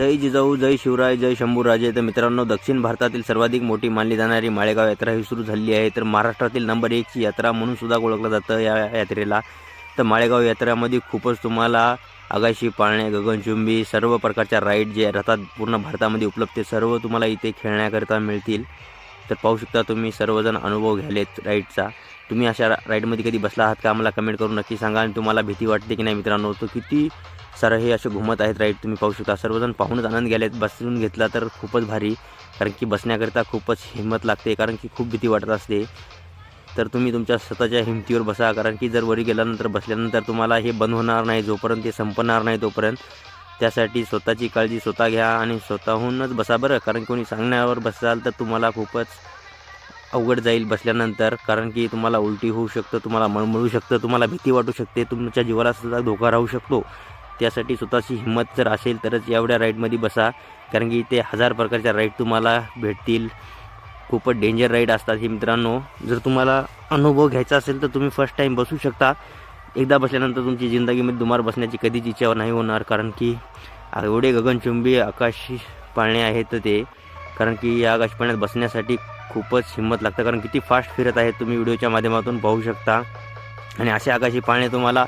जय जिजाऊ जय शिवराय जय शंभूराजे. तर मित्रांनो दक्षिण भारतातील सर्वाधिक मोठी मानली जाणारी माळेगाव यात्रा ही सुरू झाली आहे. तर महाराष्ट्रातील नंबर एकची यात्रा म्हणून सुद्धा ओळखलं जातं या यात्रेला. तर माळेगाव यात्रामध्ये खूपच तुम्हाला आगाशी पाळणे गगनचुंबी सर्व प्रकारच्या राईड जे रथात पूर्ण भारतामध्ये उपलब्ध ते सर्व तुम्हाला इथे खेळण्याकरिता मिळतील. तर पाहू शकता तुम्ही सर्वजण अनुभव घ्यालेत राईडचा. तुम्ही अशा राईडमध्ये कधी बसला आहात का? आम्हाला कमेंट करून नक्की सांगा आणि तुम्हाला भीती वाटते की नाही मित्रांनो? तो किती सारं हे असे घुमत आहेत राईड तुम्ही पाहू शकता. सर्वजण पाहूनच आनंद घ्यालेत. बसून घेतला तर खूपच भारी कारण की बसण्याकरिता खूपच हिंमत लागते कारण की खूप भीती वाटत असते. तर तुम्ही तुमच्या स्वतःच्या हिमतीवर बसा कारण की जर वरी गेल्यानंतर बसल्यानंतर तुम्हाला हे बंद होणार नाही जोपर्यंत ते संपणार नाही तोपर्यंत. त्यासाठी स्वतःची काळजी स्वतः घ्या आणि स्वतःहूनच बसा बरं. कारण कोणी सांगण्यावर बसाल तर तुम्हाला खूपच अवघड जाईल बसल्यानंतर. कारण की तुम्हाला उलटी होऊ शकतं तुम्हाला मळमळू शकतं तुम्हाला भीती वाटू शकते तुमच्या जीवाला सुद्धा धोका राहू शकतो. त्यासाठी स्वतःची हिंमत जर असेल तरच एवढ्या राईडमध्ये बसा. कारण की इथे हजार प्रकारच्या राईड तुम्हाला भेटतील. खूपच डेंजर राईड असतात ही मित्रांनो. जर तुम्हाला अनुभव घ्यायचा असेल तर तुम्ही फर्स्ट टाईम बसू शकता. एकदा बसल्यानंतर तुमची जिंदगीमध्ये दुमार बसण्याची कधीच इच्छा नाही होणार कारण की एवढे गगनचुंबी आकाशी पाळणे आहेत ते कारण की या आकाश पाळण्यात बसण्यासाठी खूपच हिंमत लागतं कारण किती फास्ट फिरत आहेत तुम्ही व्हिडिओच्या माध्यमातून पाहू शकता. आणि असे आकाशी पाळणे तुम्हाला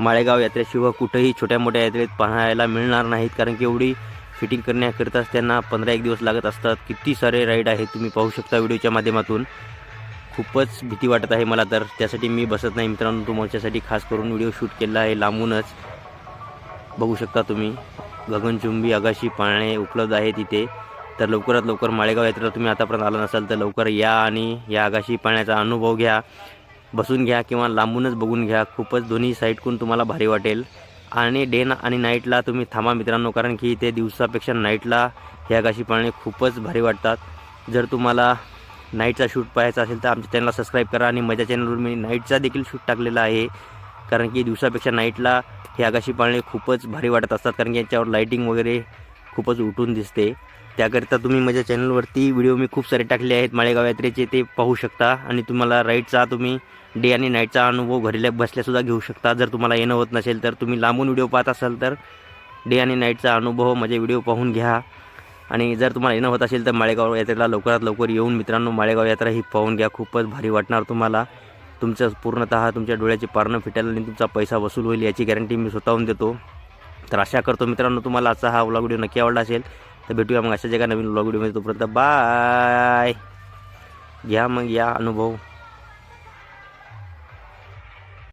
माळेगाव यात्रेशिवाय कुठेही छोट्या मोठ्या यात्रेत पाहायला मिळणार नाहीत कारण की एवढी फिटिंग करण्याकरिताच त्यांना पंधरा एक दिवस लागत असतात. किती सारे राईड आहेत तुम्ही पाहू शकता व्हिडिओच्या माध्यमातून. खूपच भीती वाटत आहे मला तर. त्यासाठी मी बसत नाही मित्रांनो. तुमच्यासाठी खास करून व्हिडिओ शूट केला आहे लांबूनच. बघू शकता तुम्ही. गगनचुंबी आगाशी पाळणे उपलब्ध आहेत इथे. तर लवकरात लवकर माळेगाव यात्रेला तुम्ही आतापर्यंत आला नसाल तर लवकर या आणि या आगाशी पाळण्याचा अनुभव घ्या. बसून घ्या किंवा लांबूनच बघून घ्या. खूपच दोन्ही साईडकडून तुम्हाला भारी वाटेल. आणि डे आणि नाईटला तुम्ही थांबा मित्रांनो कारण की इथे दिवसापेक्षा नाईटला हे आगाशी पाळणे खूपच भारी वाटतात. जर तुम्हाला नाईटचा शूट पाहायचा असेल तर आमच्या चॅनलला सबस्क्राईब करा आणि माझ्या चॅनलवर मी नाईटचा देखील शूट टाकलेला आहे. कारण की दिवसापेक्षा नाईटला हे आगाशी पाळणे खूपच भारी वाटत असतात. कारण की याच्यावर लाईटिंग वगैरे खूपच उठून दिसते. त्याकरिता तुम्ही माझ्या चॅनलवरती व्हिडिओ मी खूप सारे टाकले आहेत. माळेगाव यात्रेचे ते पाहू शकता. आणि तुम्हाला राईडचा तुम्ही डे आणि नाईटचा अनुभव घरी बसल्यासुद्धा घेऊ शकता. जर तुम्हाला येणं होत नसेल तर तुम्ही लांबून व्हिडिओ पाहत असाल तर डे आणि नाईटचा अनुभव माझे व्हिडिओ पाहून घ्या. आणि जर तुम्हाला येणं होत असेल तर माळेगाव यात्रेला लवकरात लवकर येऊन मित्रांनो माळेगाव यात्रा ही पाहून घ्या. खूपच भारी वाटणार तुम्हाला. तुमचं पूर्णतः तुमच्या डोळ्याचे पारणं फिटेल आणि तुमचा पैसा वसूल होईल याची गॅरंटी मी स्वतःहून देतो. तर आशा करतो मित्रांनो तुम्हाला आजचा हा व्लॉग व्हिडिओ नक्की आवडला असेल तर भेटूया मग अशा जगा नवीन व्लॉग व्हिडिओमध्ये तोपर्यंत बाय घ्या मग या अनुभव.